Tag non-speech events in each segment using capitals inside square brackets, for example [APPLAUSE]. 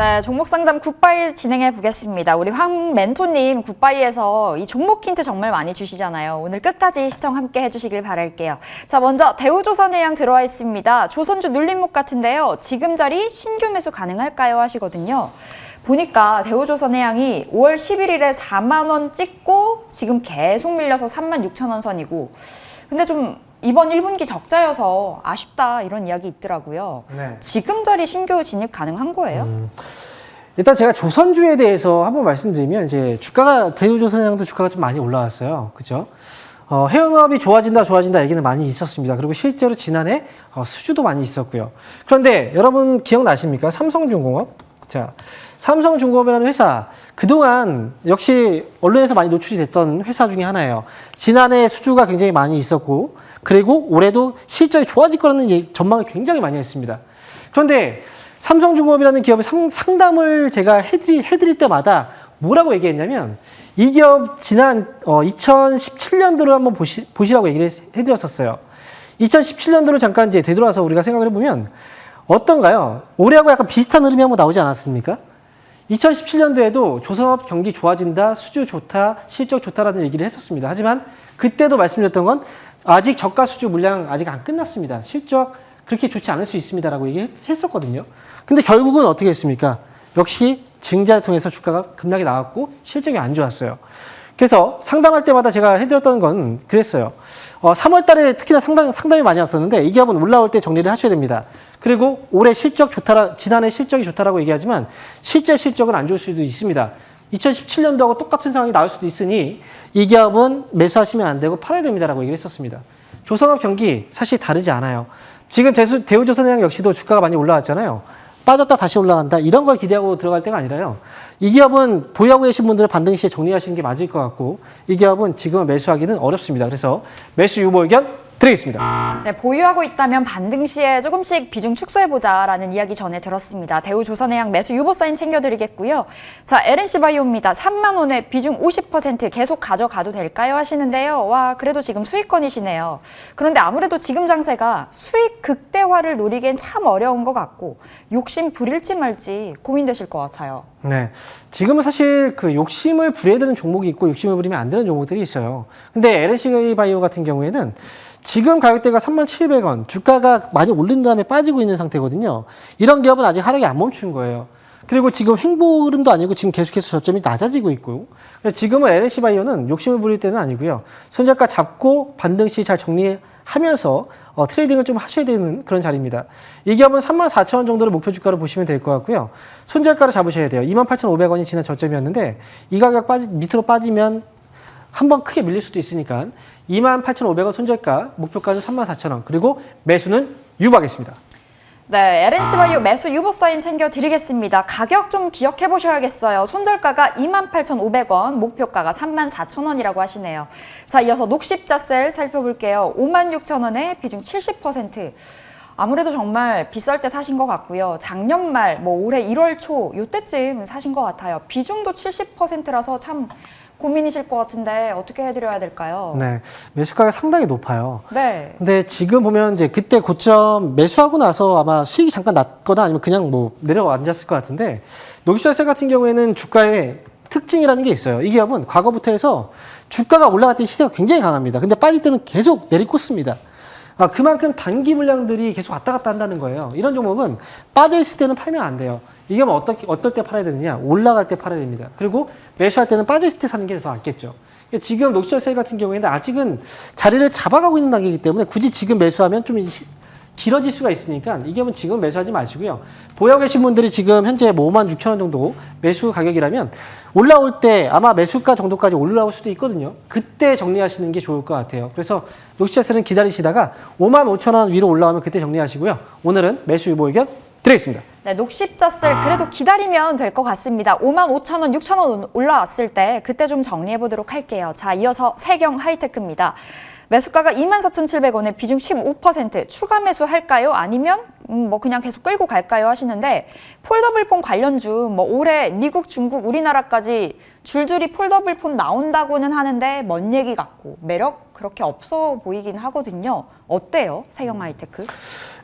네, 종목 상담 굿바이 진행해 보겠습니다. 우리 황 멘토님 굿바이에서 이 종목 힌트 정말 많이 주시잖아요. 오늘 끝까지 시청 함께 해주시길 바랄게요. 자, 먼저 대우조선해양 들어와 있습니다. 조선주 눌림목 같은데요. 지금 자리 신규 매수 가능할까요? 하시거든요. 보니까 대우조선해양이 5월 11일에 4만 원 찍고 지금 계속 밀려서 3만 6천 원 선이고 근데 좀 이번 1분기 적자여서 아쉽다 이런 이야기 있더라고요. 네. 지금 자리 신규 진입 가능한 거예요? 일단 제가 조선주에 대해서 한번 말씀드리면 이제 주가가 대우조선해양도 주가가 좀 많이 올라왔어요. 그죠? 어, 해운업이 좋아진다 좋아진다 얘기는 많이 있었습니다. 그리고 실제로 지난해 어, 수주도 많이 있었고요. 그런데 여러분 기억나십니까? 삼성중공업. 자, 삼성중공업이라는 회사 그동안 역시 언론에서 많이 노출이 됐던 회사 중에 하나예요. 지난해 수주가 굉장히 많이 있었고 그리고 올해도 실적이 좋아질 거라는 예- 전망을 굉장히 많이 했습니다. 그런데 삼성중공업이라는 기업의 상, 상담을 제가 해드리, 해드릴 때마다 뭐라고 얘기했냐면 이 기업 지난 어, 2017년도를 한번 보시, 보시라고 얘기를 해- 해드렸었어요. 2017년도를 잠깐 이제 되돌아서 우리가 생각을 해보면 어떤가요? 올해하고 약간 비슷한 흐름이 한번 나오지 않았습니까? 2017년도에도 조선업 경기 좋아진다, 수주 좋다, 실적 좋다라는 얘기를 했었습니다. 하지만 그때도 말씀드렸던 건 아직 저가 수주 물량 아직 안 끝났습니다. 실적 그렇게 좋지 않을 수 있습니다라고 얘기했었거든요. 근데 결국은 어떻게 했습니까? 역시 증자를 통해서 주가가 급락이 나왔고 실적이 안 좋았어요. 그래서 상담할 때마다 제가 해드렸던 건 그랬어요. 어, 3월 달에 특히나 상담, 상담이 많이 왔었는데 이 기업은 올라올 때 정리를 하셔야 됩니다. 그리고 올해 실적 좋다라, 지난해 실적이 좋다라고 얘기하지만 실제 실적은 안 좋을 수도 있습니다. 2017년도하고 똑같은 상황이 나올 수도 있으니 이 기업은 매수하시면 안 되고 팔아야 됩니다라고 얘기를 했었습니다. 조선업 경기 사실 다르지 않아요. 지금 대수, 대우조선해양 역시도 주가가 많이 올라왔잖아요. 빠졌다 다시 올라간다 이런 걸 기대하고 들어갈 때가 아니라요. 이 기업은 보유하고 계신 분들은 반등 시에 정리하시는 게 맞을 것 같고 이 기업은 지금 매수하기는 어렵습니다. 그래서 매수 유보 의견 드리겠습니다. 네, 보유하고 있다면 반등 시에 조금씩 비중 축소해보자라는 이야기 전에 들었습니다. 대우조선해양 매수 유보 사인 챙겨드리겠고요. 자, LNC 바이오입니다. 3만 원에 비중 50% 계속 가져가도 될까요? 하시는데요. 와, 그래도 지금 수익권이시네요. 그런데 아무래도 지금 장세가 수익 극대화를 노리기엔 참 어려운 것 같고 욕심 부릴지 말지 고민되실 것 같아요. 네. 지금은 사실 그 욕심을 부려야 되는 종목이 있고 욕심을 부리면 안 되는 종목들이 있어요. 근데 LNC 바이오 같은 경우에는 지금 가격대가 3700원, 주가가 많이 오른 다음에 빠지고 있는 상태거든요. 이런 기업은 아직 하락이 안 멈춘 거예요. 그리고 지금 횡보 흐름도 아니고 지금 계속해서 저점이 낮아지고 있고 지금은 LNC 바이오는 욕심을 부릴 때는 아니고요. 손절가 잡고 반등 시 잘 정리하면서 어, 트레이딩을 좀 하셔야 되는 그런 자리입니다. 이 기업은 34,000원 정도를 목표 주가로 보시면 될 것 같고요. 손절가를 잡으셔야 돼요. 28,500원이 지난 저점이었는데 이 가격 빠지, 밑으로 빠지면 한 번 크게 밀릴 수도 있으니까 28,500원 손절가, 목표가는 34,000원, 그리고 매수는 유보하겠습니다. 네, LNC 바이오 매수 유보 사인 챙겨드리겠습니다. 가격 좀 기억해 보셔야겠어요. 손절가가 28,500원, 목표가가 34,000원이라고 하시네요. 자, 이어서 녹십자셀 살펴볼게요. 56,000원에 비중 70%. 아무래도 정말 비쌀 때 사신 것 같고요. 작년 말, 뭐 올해 1월 초, 요때쯤 사신 것 같아요. 비중도 70%라서 참 고민이실 것 같은데 어떻게 해드려야 될까요? 네, 매수가가 상당히 높아요. 네. 근데 지금 보면 이제 그때 고점 매수하고 나서 아마 수익이 잠깐 났거나 아니면 그냥 뭐 내려가 앉았을 것 같은데 녹시자세 같은 경우에는 주가의 특징이라는 게 있어요. 이 기업은 과거부터 해서 주가가 올라갈 때 시세가 굉장히 강합니다. 근데 빠질 때는 계속 내리꽂습니다. 아, 그만큼 단기 물량들이 계속 왔다 갔다 한다는 거예요. 이런 종목은 빠져 있을 때는 팔면 안 돼요. 이게 뭐 어떻게, 어떨 때 팔아야 되느냐? 올라갈 때 팔아야 됩니다. 그리고 매수할 때는 빠져 있을 때 사는 게 더 낫겠죠. 그러니까 지금 녹시자세 같은 경우에는 아직은 자리를 잡아가고 있는 단계이기 때문에 굳이 지금 매수하면 좀 시- 길어질 수가 있으니까 이 기업은 지금 매수하지 마시고요. 보유하고 계신 분들이 지금 현재 뭐 5만 6천 원 정도 매수 가격이라면 올라올 때 아마 매수가 정도까지 올라올 수도 있거든요. 그때 정리하시는 게 좋을 것 같아요. 그래서 녹시자세는 기다리시다가 5만 5천 원 위로 올라오면 그때 정리하시고요. 오늘은 매수 유보 의견 드리겠습니다. 네, 녹십자셀 그래도 기다리면 될 것 같습니다. 5만 5천 원, 6천 원 올라왔을 때 그때 좀 정리해 보도록 할게요. 자, 이어서 세경 하이테크입니다. 매수가가 24,700원에 비중 15% 추가 매수할까요? 아니면 음, 뭐 그냥 계속 끌고 갈까요 하시는데 폴더블 폰 관련주 뭐 올해 미국, 중국, 우리나라까지 줄줄이 폴더블 폰 나온다고는 하는데 먼 얘기 같고 매력 그렇게 없어 보이긴 하거든요. 어때요? 세경 하이테크?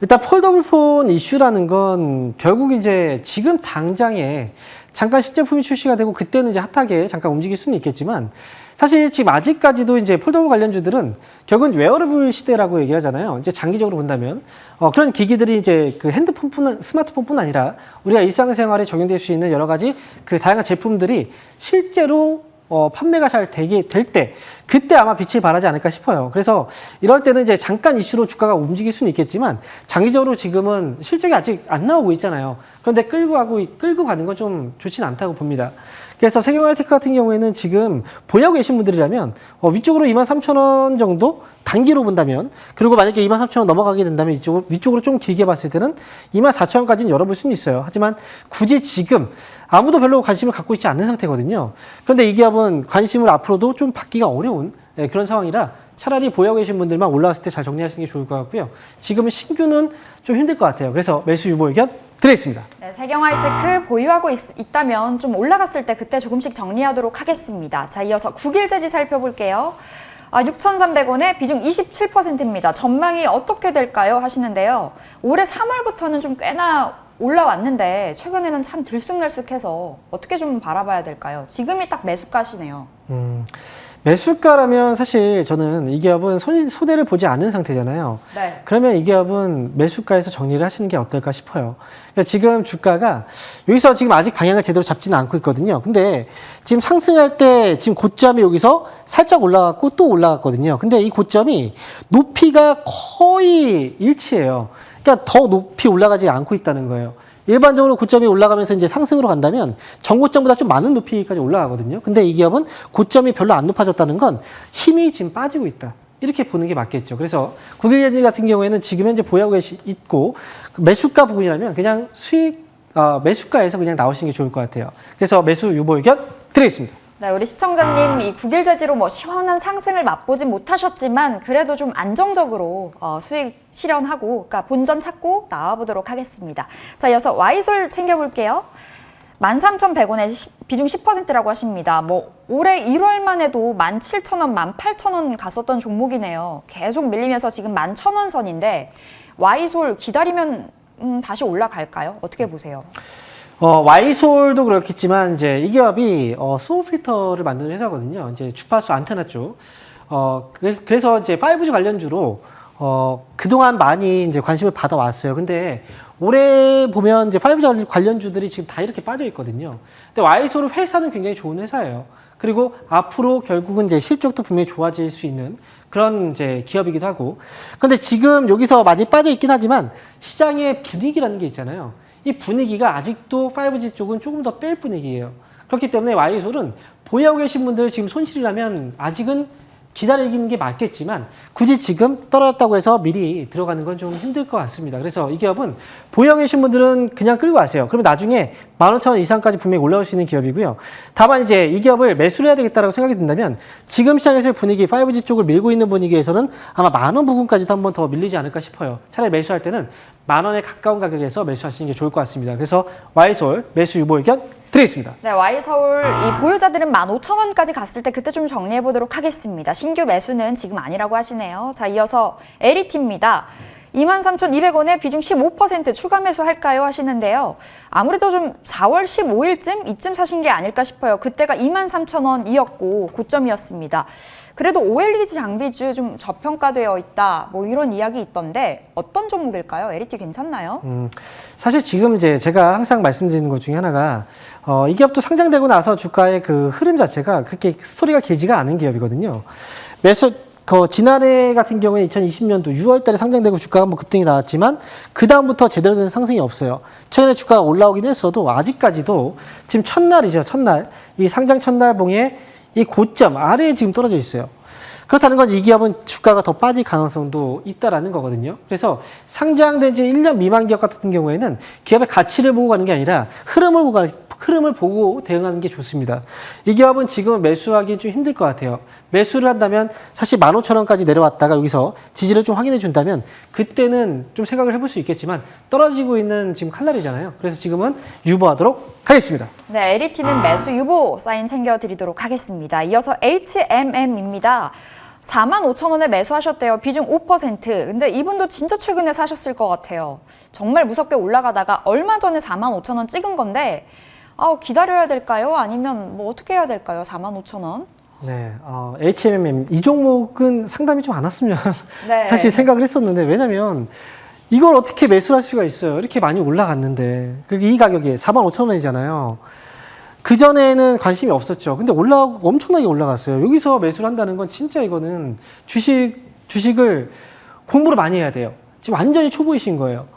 일단 폴더블 폰 이슈라는 건 결국 이제 지금 당장에 잠깐 신제품이 출시가 되고 그때는 이제 핫하게 잠깐 움직일 수는 있겠지만 사실 지금 아직까지도 이제 폴더블 관련주들은 결국은 웨어러블 시대라고 얘기를 하잖아요. 이제 장기적으로 본다면 어, 그런 기기들이 이제 그 핸드폰뿐 스마트폰뿐 아니라 우리가 일상생활에 적용될 수 있는 여러 가지 그 다양한 제품들이 실제로 어, 판매가 잘 되게 될 때 그때 아마 빛을 발하지 않을까 싶어요. 그래서 이럴 때는 이제 잠깐 이슈로 주가가 움직일 수는 있겠지만 장기적으로 지금은 실적이 아직 안 나오고 있잖아요. 그런데 끌고 가고 끌고 가는 건 좀 좋지는 않다고 봅니다. 그래서 세경화이테크 같은 경우에는 지금 보유하고 계신 분들이라면 어, 위쪽으로 23,000원 정도 단기로 본다면 그리고 만약에 23,000원 넘어가게 된다면 이쪽으로 위쪽으로 좀 길게 봤을 때는 24,000원까지는 열어볼 수는 있어요. 하지만 굳이 지금 아무도 별로 관심을 갖고 있지 않는 상태거든요. 그런데 이 기업은 관심을 앞으로도 좀 받기가 어려운 예, 그런 상황이라 차라리 보유하고 계신 분들만 올라왔을 때 잘 정리하시는 게 좋을 것 같고요. 지금은 신규는 좀 힘들 것 같아요. 그래서 매수 유보 의견 드리겠습니다. 네, 세경 하이테크 보유하고 있, 다면좀 올라갔을 때 그때 조금씩 정리하도록 하겠습니다. 자, 이어서 국일재지 살펴볼게요. 아, 6,300원에 비중 27%입니다. 전망이 어떻게 될까요? 하시는데요. 올해 3월부터는 좀 꽤나 올라왔는데 최근에는 참 들쑥날쑥해서 어떻게 좀 바라봐야 될까요? 지금이 딱 매수가시네요. 음, 매수가라면 사실 저는 이 기업은 손, 손해를 보지 않는 상태잖아요. 네. 그러면 이 기업은 매수가에서 정리를 하시는 게 어떨까 싶어요. 그러니까 지금 주가가 여기서 지금 아직 방향을 제대로 잡지는 않고 있거든요. 근데 지금 상승할 때 지금 고점이 여기서 살짝 올라갔고 또 올라갔거든요. 근데 이 고점이 높이가 거의 일치해요. 그러니까 더 높이 올라가지 않고 있다는 거예요. 일반적으로 고점이 올라가면서 이제 상승으로 간다면 전고점보다 좀 많은 높이까지 올라가거든요. 근데 이 기업은 고점이 별로 안 높아졌다는 건 힘이 지금 빠지고 있다. 이렇게 보는 게 맞겠죠. 그래서 국일예질 같은 경우에는 지금 현재 보유하고 있고 그 매수가 부분이라면 그냥 수익 어, 매수가에서 그냥 나오시는 게 좋을 것 같아요. 그래서 매수 유보 의견 드리겠습니다. 네, 우리 시청자님 이 국일재지로 뭐 시원한 상승을 맛보진 못하셨지만 그래도 좀 안정적으로 어, 수익 실현하고 그러니까 본전 찾고 나와보도록 하겠습니다. 자, 이어서 와이솔 챙겨볼게요. 13,100원에 비중 10%라고 하십니다. 뭐 올해 1월만 해도 17,000원, 18,000원 갔었던 종목이네요. 계속 밀리면서 지금 11,000원 선인데 와이솔 기다리면 음, 다시 올라갈까요? 어떻게 보세요? 어, 와이솔도 그렇겠지만 이제 이 기업이 어, 소음 필터를 만드는 회사거든요. 이제 주파수 안테나 쪽. 어, 그- 그래서 이제 5G 관련주로 어, 그동안 많이 이제 관심을 받아왔어요. 근데 올해 보면 이제 5G 관련주들이 지금 다 이렇게 빠져 있거든요. 근데 와이솔 회사는 굉장히 좋은 회사예요. 그리고 앞으로 결국은 이제 실적도 분명히 좋아질 수 있는 그런 이제 기업이기도 하고. 근데 지금 여기서 많이 빠져 있긴 하지만 시장의 분위기라는 게 있잖아요. 이 분위기가 아직도 5G 쪽은 조금 더 뺄 분위기예요. 그렇기 때문에 와이솔은 보유하고 계신 분들 지금 손실이라면 아직은 기다리는 게 맞겠지만 굳이 지금 떨어졌다고 해서 미리 들어가는 건 좀 힘들 것 같습니다. 그래서 이 기업은 보유하고 계신 분들은 그냥 끌고 가세요. 그러면 나중에 15,000원 이상까지 분명히 올라올 수 있는 기업이고요. 다만 이제 이 기업을 매수를 해야 되겠다고 생각이 든다면 지금 시장에서의 분위기 5G 쪽을 밀고 있는 분위기에서는 아마 만 원 부분까지도 한 번 더 밀리지 않을까 싶어요. 차라리 매수할 때는 만 원에 가까운 가격에서 매수하시는 게 좋을 것 같습니다. 그래서 와이솔 매수 유보 의견 드리겠습니다. 네, 와이서울 이 보유자들은 15,000원까지 갔을 때 그때 좀 정리해 보도록 하겠습니다. 신규 매수는 지금 아니라고 하시네요. 자, 이어서 에리티입니다. 23,200원에 비중 15% 추가 매수할까요? 하시는데요. 아무래도 좀 4월 15일쯤 이쯤 사신 게 아닐까 싶어요. 그때가 23,000원이었고 고점이었습니다. 그래도 OLED 장비주 좀 저평가되어 있다. 뭐 이런 이야기 있던데 어떤 종목일까요? 에리티 괜찮나요? 음, 사실 지금 이제 제가 항상 말씀드리는 것 중에 하나가 어, 이 기업도 상장되고 나서 주가의 그 흐름 자체가 그렇게 스토리가 길지가 않은 기업이거든요. 매수 그 지난해 같은 경우에 2020년도 6월달에 상장되고 주가가 뭐 급등이 나왔지만 그 다음부터 제대로 된 상승이 없어요. 최근에 주가가 올라오긴 했어도 아직까지도 지금 첫날이죠, 첫날 이 상장 첫날 봉에 이 고점 아래에 지금 떨어져 있어요. 그렇다는 건 이 기업은 주가가 더 빠질 가능성도 있다라는 거거든요. 그래서 상장된 지 1년 미만 기업 같은 경우에는 기업의 가치를 보고 가는 게 아니라 흐름을 보고 가- 흐름을 보고 대응하는 게 좋습니다. 이 기업은 지금 매수하기 좀 힘들 것 같아요. 매수를 한다면 사실 15,000원까지 내려왔다가 여기서 지지를 좀 확인해 준다면 그때는 좀 생각을 해볼 수 있겠지만 떨어지고 있는 지금 칼날이잖아요. 그래서 지금은 유보하도록 하겠습니다. 네, LET는 매수 유보 사인 챙겨드리도록 하겠습니다. 이어서 HMM입니다. 4만 5천 원에 매수하셨대요. 비중 5%. 근데 이분도 진짜 최근에 사셨을 것 같아요. 정말 무섭게 올라가다가 얼마 전에 4만 5천 원 찍은 건데 아, 기다려야 될까요? 아니면 뭐 어떻게 해야 될까요? 4만 5천 원? 네, 어, HMM 이 종목은 상담이 좀 안 왔으면 [LAUGHS] 네. [LAUGHS] 사실 생각을 했었는데 왜냐면 이걸 어떻게 매수할 수가 있어요? 이렇게 많이 올라갔는데 그리고 이 가격이 4만 5천 원이잖아요. 그 전에는 관심이 없었죠. 근데 올라가고 엄청나게 올라갔어요. 여기서 매수를 한다는 건 진짜 이거는 주식 주식을 공부를 많이 해야 돼요. 지금 완전히 초보이신 거예요.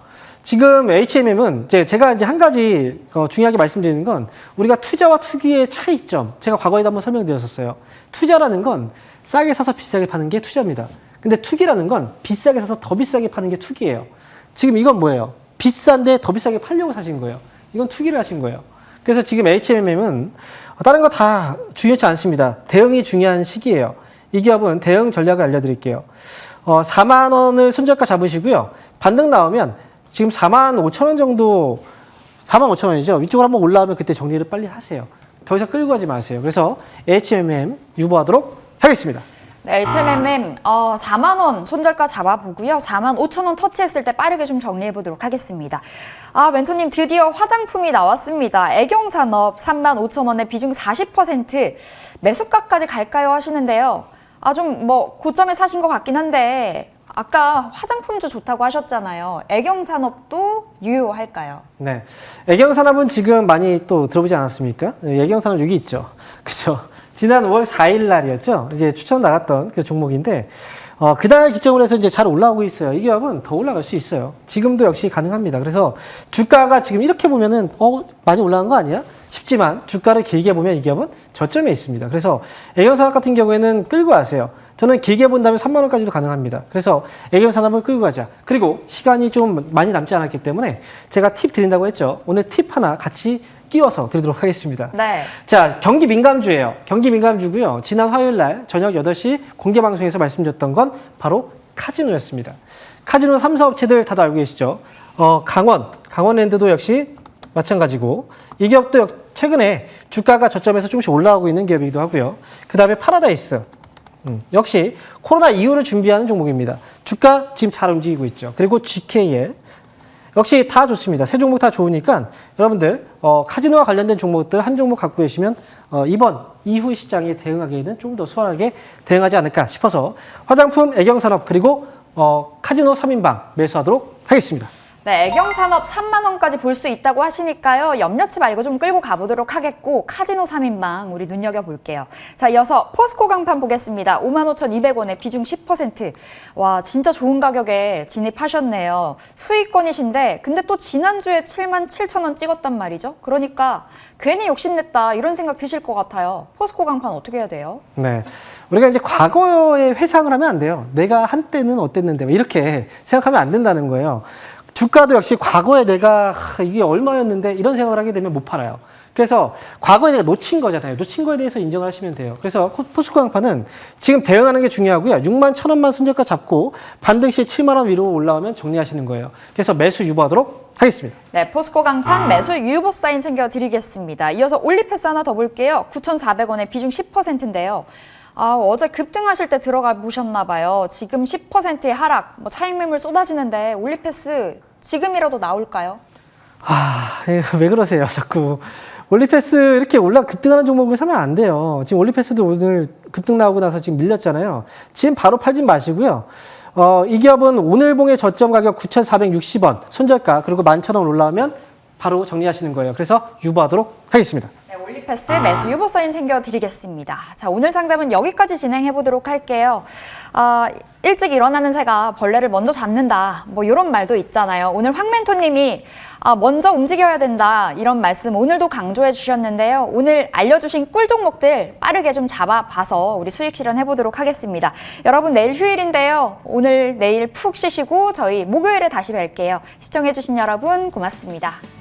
지금 HMM은 이제 제가 이제 한 가지 어, 중요하게 말씀드리는 건 우리가 투자와 투기의 차이점 제가 과거에도 한번 설명드렸었어요. 투자라는 건 싸게 사서 비싸게 파는 게 투자입니다. 근데 투기라는 건 비싸게 사서 더 비싸게 파는 게 투기예요. 지금 이건 뭐예요? 비싼데 더 비싸게 팔려고 사신 거예요. 이건 투기를 하신 거예요. 그래서 지금 HMM은 다른 거 다 중요치 않습니다. 대응이 중요한 시기예요. 이 기업은 대응 전략을 알려드릴게요. 어, 4만 원을 손절가 잡으시고요. 반등 나오면 지금 4만 5천 원 정도 4만 5천 원이죠. 위쪽으로 한번 올라오면 그때 정리를 빨리 하세요. 더 이상 끌고 가지 마세요. 그래서 HMM 유보하도록 하겠습니다. 네, HMM 어, 4만 원 손절가 잡아보고요. 4만 5천 원 터치했을 때 빠르게 좀 정리해 보도록 하겠습니다. 아, 멘토님 드디어 화장품이 나왔습니다. 애경 산업 3만 5천 원에 비중 40% 매수가까지 갈까요 하시는데요. 아, 좀 뭐 고점에 사신 것 같긴 한데 아까 화장품주 좋다고 하셨잖아요. 애경 산업도 유효할까요? 네. 애경 산업은 지금 많이 또 들어보지 않았습니까? 네, 애경 산업 여기 있죠. [LAUGHS] 그죠? 지난 5월 4일 날이었죠. 이제 추천 나갔던 그 종목인데, 어, 그날 기점으로 해서 이제 잘 올라오고 있어요. 이 기업은 더 올라갈 수 있어요. 지금도 역시 가능합니다. 그래서 주가가 지금 이렇게 보면은, 어, 많이 올라간 거 아니야? 싶지만 주가를 길게 보면 이 기업은 저점에 있습니다. 그래서 애경산업 같은 경우에는 끌고 가세요. 저는 길게 본다면 3만 원까지도 가능합니다. 그래서 애경 산업을 끌고 가자. 그리고 시간이 좀 많이 남지 않았기 때문에 제가 팁 드린다고 했죠. 오늘 팁 하나 같이 끼워서 드리도록 하겠습니다. 네. 자, 경기 민감주예요. 경기 민감주고요. 지난 화요일 날 저녁 8시 공개 방송에서 말씀드렸던 건 바로 카지노였습니다. 카지노 3사 업체들 다들 알고 계시죠? 어, 강원, 강원랜드도 역시 마찬가지고 이 기업도 역- 최근에 주가가 저점에서 조금씩 올라가고 있는 기업이기도 하고요. 그 다음에 파라다이스. 음, 역시 코로나 이후를 준비하는 종목입니다. 주가 지금 잘 움직이고 있죠. 그리고 GKL 역시 다 좋습니다. 세 종목 다 좋으니까 여러분들 어, 카지노와 관련된 종목들 한 종목 갖고 계시면 어, 이번 이후 시장에 대응하기에는 좀 더 수월하게 대응하지 않을까 싶어서 화장품, 애경산업 그리고 어, 카지노 3인방 매수하도록 하겠습니다. 네, 애경산업 3만 원까지 볼 수 있다고 하시니까요. 염려치 말고 좀 끌고 가보도록 하겠고 카지노 3인방 우리 눈여겨볼게요. 자, 이어서 포스코 강판 보겠습니다. 55,200원에 비중 10%. 와, 진짜 좋은 가격에 진입하셨네요. 수익권이신데 근데 또 지난주에 7만 7천 원 찍었단 말이죠. 그러니까 괜히 욕심냈다 이런 생각 드실 것 같아요. 포스코 강판 어떻게 해야 돼요? 네. 우리가 이제 과거에 회상을 하면 안 돼요. 내가 한때는 어땠는데 뭐 이렇게 생각하면 안 된다는 거예요. 주가도 역시 과거에 내가 하, 이게 얼마였는데 이런 생각을 하게 되면 못 팔아요. 그래서 과거에 내가 놓친 거잖아요. 놓친 거에 대해서 인정을 하시면 돼요. 그래서 코- 포스코 강파는 지금 대응하는 게 중요하고요. 6만 1천 원만 손절가 잡고 반등 시 7만 원 위로 올라오면 정리하시는 거예요. 그래서 매수 유보하도록 하겠습니다. 네, 포스코 강판 매수 유보 사인 챙겨드리겠습니다. 이어서 올리패스 하나 더 볼게요. 9,400원에 비중 10%인데요. 아, 어제 급등하실 때 들어가 보셨나 봐요. 지금 10%의 하락, 뭐 차익 매물 쏟아지는데 올리패스 지금이라도 나올까요? 아, 이거 [LAUGHS] 왜 그러세요, 자꾸. 올리패스 이렇게 올라 급등하는 종목을 사면 안 돼요. 지금 올리패스도 오늘 급등 나오고 나서 지금 밀렸잖아요. 지금 바로 팔진 마시고요. 어, 이 기업은 오늘 봉의 저점 가격 9,460원, 손절가, 그리고 11,000원 올라오면 바로 정리하시는 거예요. 그래서 유보하도록 하겠습니다. 네, 올리패스 패스 매수 유보 사인 챙겨드리겠습니다. 자, 오늘 상담은 여기까지 진행해 보도록 할게요. 아, 일찍 일어나는 새가 벌레를 먼저 잡는다. 뭐 이런 말도 있잖아요. 오늘 황멘토님이 아, 먼저 움직여야 된다. 이런 말씀 오늘도 강조해 주셨는데요. 오늘 알려주신 꿀 종목들 빠르게 좀 잡아봐서 우리 수익 실현해 보도록 하겠습니다. 여러분 내일 휴일인데요. 오늘 내일 푹 쉬시고 저희 목요일에 다시 뵐게요. 시청해 주신 여러분 고맙습니다.